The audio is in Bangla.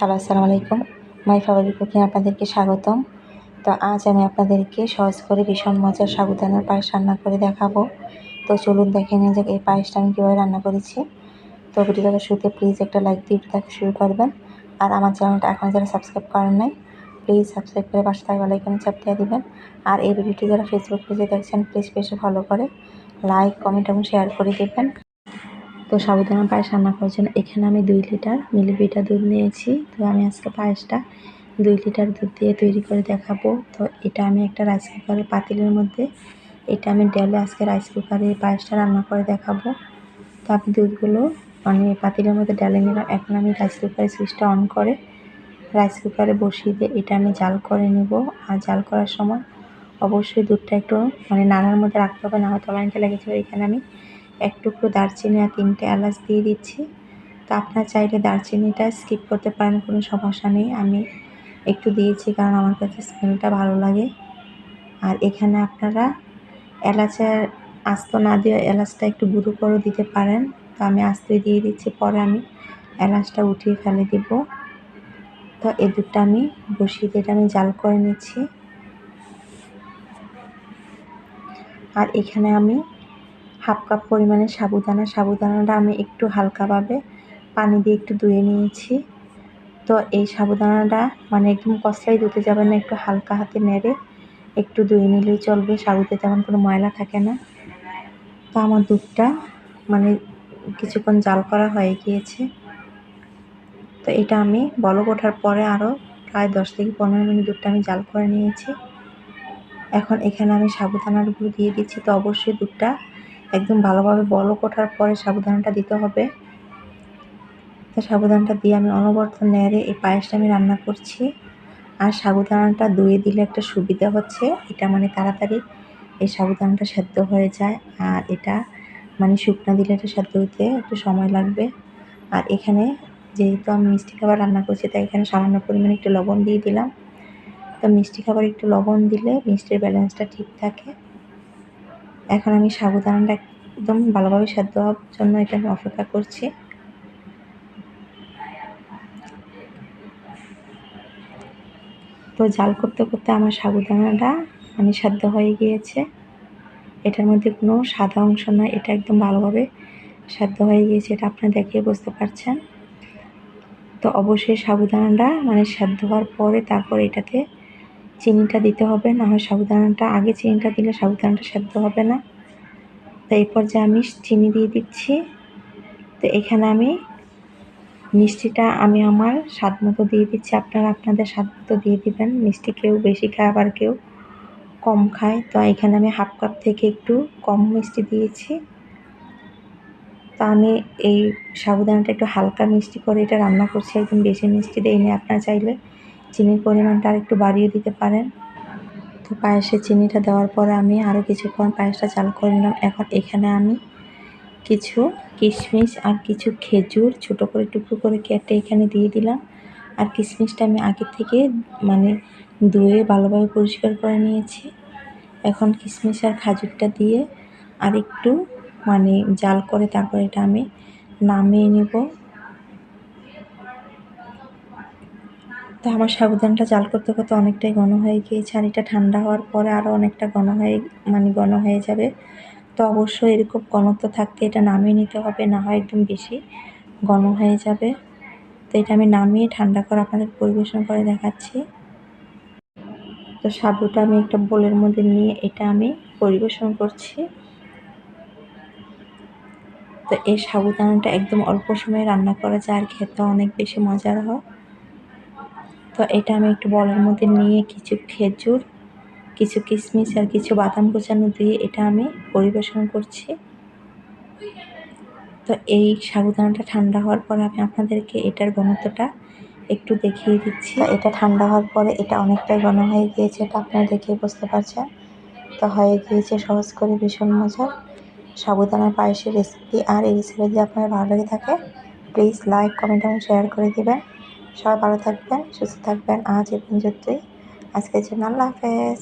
হ্যালো, আসসালামু আলাইকুম। মাই ফেভারিট কুকিং আপনাদেরকে স্বাগতম। তো আজ আমি আপনাদেরকে সহজ করে ভীষণ মজার সাবুদানার পায়েস রান্না করে দেখাবো। তো চলুন দেখে নিয়ে যাক এই পায়েসটা আমি কীভাবে রান্না করেছি। তো ভিডিওটাকে শুরুতে প্লিজ একটা লাইক দিয়ে দেখা শুরু করবেন। আর আমার চ্যানেলটা এখন যারা সাবস্ক্রাইব করেন নাই প্লিজ সাবস্ক্রাইব করে পাশে থাকা লাইকনে চাপ দিয়ে দেবেন। আর এই ভিডিওটি যারা ফেসবুক পেজে দেখছেন প্লিজ পেজে ফলো করে লাইক কমেন্ট এবং শেয়ার করে দেবেন। তো সাবুদানা পায়েস রান্না করার জন্য এখানে আমি দুই লিটার মিলিপিটা দুধ নিয়েছি। তো আমি আজকে পায়েসটা দুই লিটার দুধ দিয়ে তৈরি করে দেখাবো। তো এটা আমি একটা রাইস কুকারের পাতিলের মধ্যে, এটা আমি ডেলে আজকে রাইস কুকারে পায়েসটা রান্না করে দেখাবো। তো আমি দুধগুলো মানে পাতিলের মধ্যে ডালে নিলাম। এখন আমি রাইস কুকারের সুইচটা অন করে রাইস কুকারে বসিয়ে দিয়ে এটা আমি জাল করে নেব। আর জাল করার সময় অবশ্যই দুধটা একটু মানে নাড়ার মধ্যে রাখতে হবে না হয়তো লাইনটা লেগেছে এখানে আমি এক টুকরো দারচিনি আর তিনটে এলাচ দিয়ে দিচ্ছি। তো আপনার চাইলে দারচিনিটা স্কিপ করতে পারেন, কোনো সমস্যা নেই। আমি একটু দিয়েছি কারণ আমার কাছে স্মেলটা ভালো লাগে। আর এখানে আপনারা এলাচের আস্ত না দিয়ে এলাচটা একটু গুঁড়ো করে দিতে পারেন। তো আমি আস্তে দিয়ে দিচ্ছি, পরে আমি এলাচটা উঠিয়ে ফেলে দিব। তো এই দুধটা আমি বসিয়ে দিয়ে আমি জাল করে নিচ্ছি। আর এখানে আমি হাফ কাপ পরিমাণে সাবুদানা। সাবুদানাটা আমি একটু হালকাভাবে পানি দিয়ে একটু ধুয়ে নিয়েছি। তো এই সাবুদানাটা মানে একদম কষাই ধুতে যাবে না, একটু হালকা হাতে নেড়ে একটু ধুয়ে নিলেই চলবে। সাবুতে তেমন কোনো ময়লা থাকে না। তো আমার দুধটা মানে কিছুক্ষণ জাল করা হয়ে গিয়েছে। তো এটা আমি বলক ওঠার পরে আরও প্রায় দশ থেকে পনেরো মিনিট দুধটা আমি জাল করে নিয়েছি। এখন এখানে আমি সাবুদানাগুলো দিয়ে দিচ্ছি। তো অবশ্যই দুধটা একদম ভালোভাবে বলক ওঠার পরে সাবুদানাটা দিতে হবে। তো সাবুদানাটা দিয়ে আমি অনবরত নেড়ে এই পায়েসটা আমি রান্না করছি। আর সাবুদানাটা ধুয়ে দিলে একটা সুবিধা হচ্ছে, এটা মানে তাড়াতাড়ি এই সাবুদানাটা সেদ্ধ হয়ে যায়। আর এটা মানে শুকনো দিলে এটা সেদ্ধ হইতে একটু সময় লাগবে। আর এখানে যেহেতু আমি মিষ্টি খাবার রান্না করছি, তাই এখানে সামান্য পরিমাণে একটু লবণ দিয়ে দিলাম। তো মিষ্টি খাবার একটু লবণ দিলে মিষ্টির ব্যালেন্সটা ঠিক থাকে। এখন আমি সাবুদানাটা একদম ভালোভাবে সেদ্ধ হওয়ার জন্য এটা আমি অপেক্ষা করছি। তো জাল করতে করতে আমার সাবুদানাটা মানে সেদ্ধ হয়ে গিয়েছে। এটার মধ্যে কোনো সাদা অংশ নয় এটা একদম ভালোভাবে সেদ্ধ হয়ে গিয়েছে, এটা আপনারা দেখিয়ে বুঝতে পারছেন। তো অবশ্যই সাবুদানাটা মানে সেদ্ধ হওয়ার পরে তারপর এটাতে চিনিটা দিতে হবে, না হয় সাবুদানাটা, আগে চিনিটা দিলে সাবুদানাটা সেদ্ধ হবে না। তো এই পর্যায়ে আমি চিনি দিয়ে দিচ্ছি। তো এখানে আমি মিষ্টিটা আমি আমার স্বাদ মতো দিয়ে দিচ্ছি। আপনারা আপনাদের স্বাদ মতো দিয়ে দিবেন। মিষ্টি কেউ বেশি খায়, আবার কেউ কম খায়। তো এখানে আমি হাফ কাপ থেকে একটু কম মিষ্টি দিয়েছি। তো আমি এই সাবুদানাটা একটু হালকা মিষ্টি করে এটা রান্না করছি। একদম বেশি মিষ্টি দিইনি আপনারা চাইলে। চিনির পরিমাণটা আর একটু বাড়িয়ে দিতে পারেন। তো পায়েসে চিনিটা দেওয়ার পরে আমি আরও কিছুক্ষণ পায়েসটা চাল করে নিলাম। এখন এখানে আমি কিছু কিশমিশ আর কিছু খেজুর ছোট করে টুকরো করে কেটে এখানে দিয়ে দিলাম। আর কিশমিশটা আমি আগে থেকে মানে ধুয়ে ভালোভাবে পরিষ্কার করে নিয়েছি। এখন কিশমিশ আর খাজুরটা দিয়ে আর একটু মানে জাল করে তারপর এটা আমি নামিয়ে নেব। তো আমার সাবুদানটা জাল করতে করতে অনেকটাই ঘন হয়ে গিয়েছে। এটা ঠান্ডা হওয়ার পরে আরও অনেকটা ঘন হয়ে মানে ঘন হয়ে যাবে। তো অবশ্যই এরকম ঘনত্ব থাকতে এটা নামিয়ে নিতে হবে, না হয় একদম বেশি ঘন হয়ে যাবে। তো এটা আমি নামিয়ে ঠান্ডা করে আপনাদের পরিবেশন করে দেখাচ্ছি। তো সাবুটা আমি একটা বোলের মধ্যে নিয়ে এটা আমি পরিবেশন করছি। তো এই সাবুদানাটা একদম অল্প সময়ে রান্না করা যায় আর খেতে অনেক বেশি মজার হয়। তো এটা আমি একটু বলের মধ্যে নিয়ে কিছু খেজুর, কিছু কিশমিশ আর কিছু বাদাম কুচানো দিয়ে এটা আমি পরিবেশন করছি। তো এই সাবুদানাটা ঠান্ডা হওয়ার পরে আমি আপনাদেরকে এটার ঘনত্বটা একটু দেখিয়ে দিচ্ছি। এটা ঠান্ডা হওয়ার পরে এটা অনেকটাই ঘন হয়ে গিয়েছে, এটা আপনারা দেখেই বুঝতে পারছেন। তো হয়ে গিয়েছে সহজ করে ভীষণ মজার। সাবুদানার পায়েসের রেসিপি আর এই রেসিপি যদি আপনার ভালো লেগে থাকে প্লিজ লাইক কমেন্ট এবং শেয়ার করে দেবেন। সবাই ভালো থাকবেন সুস্থ থাকবেন। আজ এ পর্যন্তই। আজকের জন্য আল্লাহ হাফেজ।